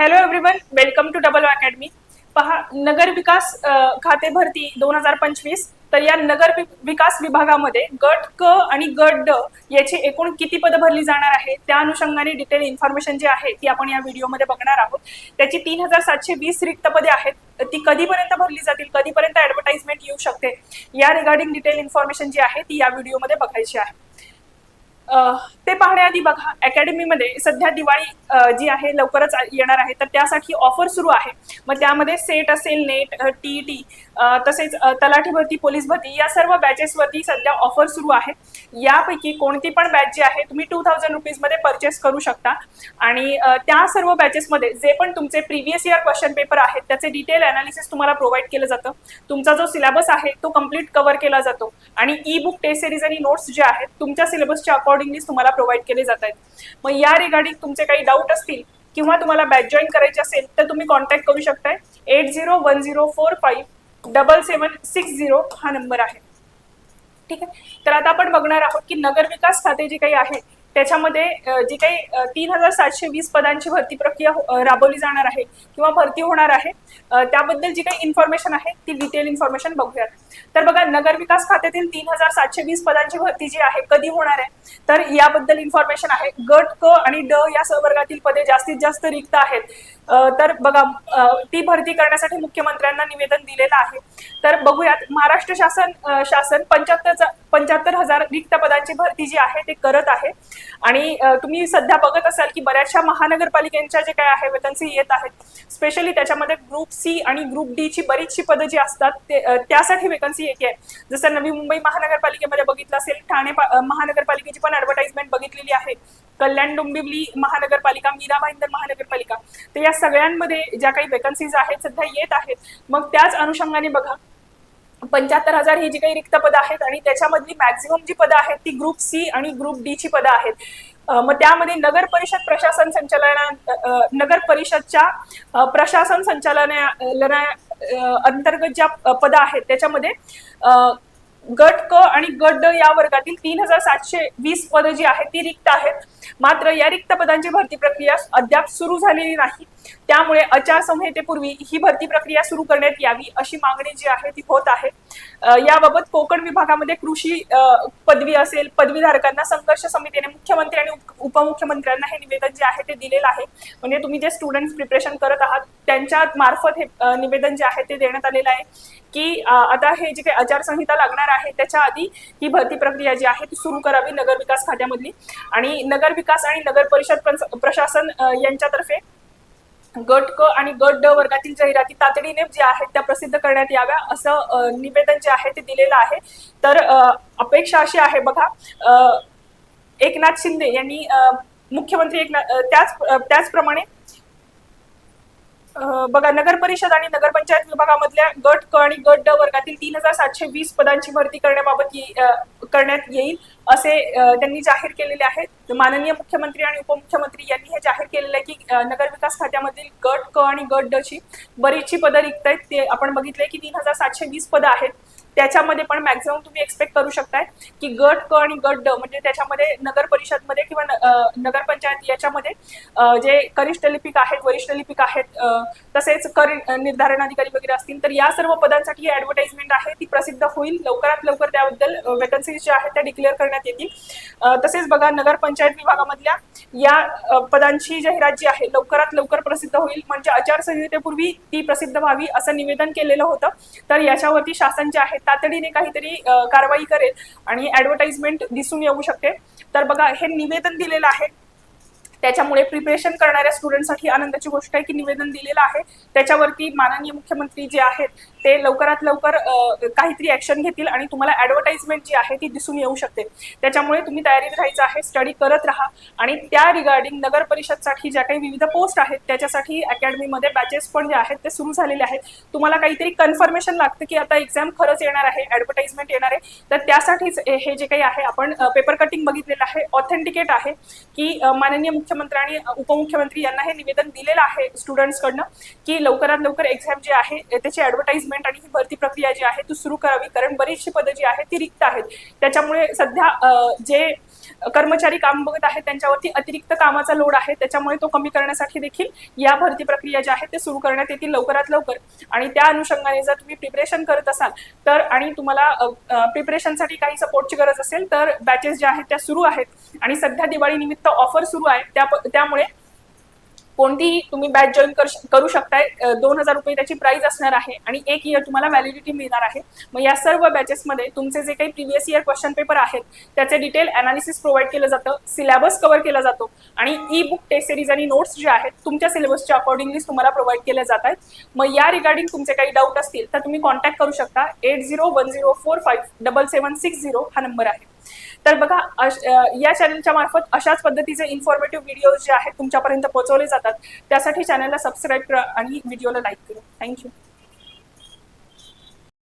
Hello everyone welcome to Double Academy पहा नगर विकास खाते भरती दोन हजार पंचवीस तर या नगर विकास विभागामध्ये गट क आणि गट ड याची एकूण किती पदं भरली जाणार आहे त्या अनुषंगाने डिटेल इन्फॉर्मेशन जी आहे ती आपण या व्हिडिओमध्ये बघणार आहोत. त्याची तीन हजार सातशे वीस रिक्त पदे आहेत. ती कधीपर्यंत भरली जातील कधीपर्यंत ऍडव्हर्टाइजमेंट येऊ शकते या रिगार्डिंग डिटेल इन्फॉर्मेशन जी आहे ती या व्हिडिओमध्ये बघायची आहे. ते पाहण्याआधी बघा अकॅडमीमध्ये सध्या दिवाळी जी आहे लवकरच येणार आहे. तर त्यासाठी ऑफर सुरू आहे. मग त्यामध्ये सेट असेल नेट टी टी तसेच तलाठी भरती पोलीस भरती या सर्व बॅचेसवरती सध्या ऑफर सुरू आहे. यापैकी कोणती पण बॅच जी आहे तुम्ही टू थाउजंड रुपीजमध्ये परचेस करू शकता. आणि त्या सर्व बॅचेसमध्ये जे पण तुमचे प्रिव्हियस इयर क्वेश्चन पेपर आहेत त्याचे डिटेल अनालिसिस तुम्हाला प्रोव्हाइड केलं जातं. तुमचा जो सिलेबस आहे तो कंप्लीट कव्हर केला जातो. आणि ई बुक टेस्ट सिरीज आणि नोट्स जे आहेत तुमच्या सिलेबसच्या अकॉर्डिंगली तुम्हाला प्रोव्हाइड केले जात आहेत. मग या रिगार्डिंग तुमचे काही डाऊट असतील किंवा तुम्हाला बॅच जॉईन करायची असेल तर तुम्ही कॉन्टॅक्ट करू शकताय. Eight zero one zero four five double seven six zero हा नंबर आहे. ठीक आहे? तर आता आपण बघणार आहोत की नगर विकास खाते जे काही आहे त्याच्यामध्ये जी काही तीन हजार सातशे वीस पदांची भरती प्रक्रिया हो, राबवली जाणार आहे किंवा भरती होणार आहे त्याबद्दल जी काही इन्फॉर्मेशन आहे ती डिटेल इन्फॉर्मेशन बघूयात. तर बघा नगर विकास खात्यातील तीन हजार सातशे वीस पदांची भरती जी आहे कधी होणार आहे? तर याबद्दल इन्फॉर्मेशन आहे. गट क आणि ड या सहवर्गातील पदे जास्तीत जास्त रिक्त आहेत. तर बघा ती भरती करण्यासाठी मुख्यमंत्र्यांना निवेदन दिलेलं आहे. तर बघूयात महाराष्ट्र शासन शासन पंच्याहत्तर पंच्याहत्तर हजार रिक्त पदांची भरती जी आहे ते करत आहे. आणि तुम्ही सध्या बघत असाल की बऱ्याचशा महानगरपालिकांच्या जे काय आहे वेकन्सी येत आहेत. स्पेशली त्याच्यामध्ये ग्रुप सी आणि ग्रुप डी ची बरीचशी पदं जी असतात ते त्यासाठी वेकन्सी येते आहे. जसं नवी मुंबई महानगरपालिकेमध्ये बघितलं असेल ठाणे पा- महानगरपालिकेची पण ऍडव्हर्टाइजमेंट बघितलेली आहे. कल्याण डोंबिवली महानगरपालिका मीरा भाईंदर महानगरपालिका. तर या सगळ्यांमध्ये ज्या काही वेकन्सीज आहेत सध्या येत आहेत. मग त्याच अनुषंगाने बघा पंच्याहत्तर हजार ही जी काही रिक्त पदं आहेत आणि त्याच्यामधली मॅक्झिमम जी पदं आहेत ती ग्रुप सी आणि ग्रुप डी ची पदं आहेत. मग त्यामध्ये नगर परिषद प्रशासन संचालना नगर परिषदच्या प्रशासन संचालना अंतर्गत ज्या पदं आहेत त्याच्यामध्ये गट क आणि गट ड या वर्गातील तीन हजार सातशे वीस पदं जी आहेत ती रिक्त आहेत. मात्र या रिक्त पदांची भरती प्रक्रिया अद्याप सुरू झालेली नाही. त्यामुळे आचारसंहितेपूर्वी ही भरती प्रक्रिया सुरू करण्यात यावी अशी मागणी जी आहे ती होत आहे. याबाबत कोकण विभागामध्ये कृषी पदवी असेल पदवीधारकांना संघर्ष समितीने मुख्यमंत्री आणि उप- उपमुख्यमंत्र्यांना हे निवेदन जे आहे ते दिलेलं आहे. म्हणजे तुम्ही जे स्टुडंट प्रिपरेशन करत आहात त्यांच्या मार्फत हे निवेदन जे आहे ते देण्यात आलेलं आहे. की आता हे जे काही आचारसंहिता लागणार आहे त्याच्या आधी ही भरती प्रक्रिया जी आहे ती सुरू करावी नगर विकास खात्यामधली. आणि नगर विकास आणि नगर परिषद प्रशासन यांच्यातर्फे गट क आणि गट ड वर्गातील जाहिराती तातडीने ज्या आहेत त्या प्रसिद्ध करण्यात याव्या असं निवेदन जे आहे ते दिलेलं आहे. तर अपेक्षा अशी आहे बघा एकनाथ शिंदे यांनी मुख्यमंत्री एकनाथ त्याच त्याचप्रमाणे बघा नगर परिषद आणि नगरपंचायत विभागामधल्या गट क आणि गट ड वर्गातील तीन हजार सातशे वीस पदांची भरती करण्याबाबत करण्यात येईल असे त्यांनी जाहीर केलेले आहे माननीय मुख्यमंत्री आणि उपमुख्यमंत्री यांनी हे जाहीर केलेलं आहे की नगरविकास नगर विकास खात्यामधील गट क आणि गट ड ची बरीचशी पदं रिक्त आहेत. ते आपण बघितलंय की तीन हजार सातशे वीस पदं आहेत. त्याच्यामध्ये पण मॅक्झिमम तुम्ही एक्सपेक्ट करू शकताय की गट क आणि गट ड म्हणजे त्याच्यामध्ये नगर परिषदमध्ये किंवा नगरपंचायत याच्यामध्ये जे कनिष्ठ लिपिक आहेत वरिष्ठ लिपिक आहेत तसेच कर निर्धारण अधिकारी वगैरे असतील तर या सर्व पदांसाठी ही ऍडव्हर्टाइजमेंट आहे ती प्रसिद्ध होईल. लवकरात लवकर त्याबद्दल वेकन्सीज ज्या आहेत त्या डिक्लेअर करण्यात येतील. तसेच बघा नगरपंचायत विभागामधल्या या पदांची जाहिरात जी आहे लवकरात लवकर प्रसिद्ध होईल. म्हणजे आचारसंहितेपूर्वी ती प्रसिद्ध व्हावी असं निवेदन केलेलं होतं. तर याच्यावरती शासन जे आहे तातडीने काहीतरी कारवाई करेल आणि ऍडव्हर्टाइजमेंट दिसून येऊ शकते. तर बघा हे निवेदन दिलेलं आहे. त्याच्यामुळे प्रिपरेशन करणाऱ्या स्टुडंटसाठी आनंदाची गोष्ट आहे की निवेदन दिलेलं आहे. त्याच्यावरती माननीय मुख्यमंत्री जे आहेत ते लवकरात लवकर काहीतरी ऍक्शन घेतील आणि तुम्हाला ऍडव्हर्टाइजमेंट जी आहे ती दिसून येऊ शकते. त्याच्यामुळे तुम्ही तयारीत राहायचं आहे स्टडी करत राहा आणि त्या रिगार्डिंग नगर परिषदसाठी ज्या काही विविध पोस्ट आहेत त्याच्यासाठी अकॅडमीमध्ये बॅचेस पण जे आहेत ते सुरू झालेले आहेत. तुम्हाला काहीतरी कन्फर्मेशन लागतं की आता एक्झाम खरंच येणार आहे ऍडव्हर्टाइजमेंट येणार आहे. तर त्यासाठीच हे जे काही आहे आपण पेपर कटिंग बघितलेलं आहे ऑथेंटिकेट आहे की माननीय मुख्य मुख्यमंत्री आणि उपमुख्यमंत्री यांना हे निवेदन दिलेलं आहे स्टुडंट्सकडनं की लवकरात लवकर एक्झाम जी आहे त्याची ऍडव्हर्टाइजमेंट आणि ही भरती प्रक्रिया जी आहे ती सुरू करावी. कारण बरीचशी पदं जी आहेत ती रिक्त आहेत. त्याच्यामुळे सध्या जे कर्मचारी काम बघत आहेत त्यांच्यावरती अतिरिक्त कामाचा लोड आहे त्याच्यामुळे तो कमी करण्यासाठी देखील या भरती प्रक्रिया ज्या आहेत ते सुरू करण्यात येतील लवकरात लवकर. आणि त्या अनुषंगाने जर तुम्ही प्रिपरेशन करत असाल तर आणि तुम्हाला प्रिपरेशनसाठी काही सपोर्टची गरज असेल तर बॅचेस ज्या आहेत त्या सुरू आहेत. आणि सध्या दिवाळी निमित्त ऑफर सुरू आहे त्या त्यामुळे कोणतीही तुम्ही बॅच जॉईन करू शकताय. दोन हजार रुपये त्याची प्राइस असणार आहे आणि एक इयर तुम्हाला व्हॅलिडिटी मिळणार आहे. मग या सर्व बॅचेसमध्ये तुमचे जे काही प्रिव्हियस इयर क्वेश्चन पेपर आहेत त्याचे डिटेल अनालिसिस प्रोव्हाइड केलं जातं सिलेबस कव्हर केला जातो आणि ई बुक टेस्ट सिरीज आणि नोट्स जे आहेत तुमच्या सिलेबसच्या अकॉर्डिंगली तुम्हाला प्रोव्हाइड केल्या जात आहेत. मग या रिगार्डिंग तुमचे काही डाऊट असतील तर तुम्ही कॉन्टॅक्ट करू शकता. Eight zero one zero four five double seven six zero हा नंबर आहे. तर बघा या चॅनलच्या मार्फत अशाच पद्धतीचे इन्फॉर्मेटिव्ह व्हिडिओज जे आहेत तुमच्यापर्यंत पोहोचवले जातात त्यासाठी चॅनलला सबस्क्राईब करा आणि व्हिडिओला लाईक करा. थँक्यू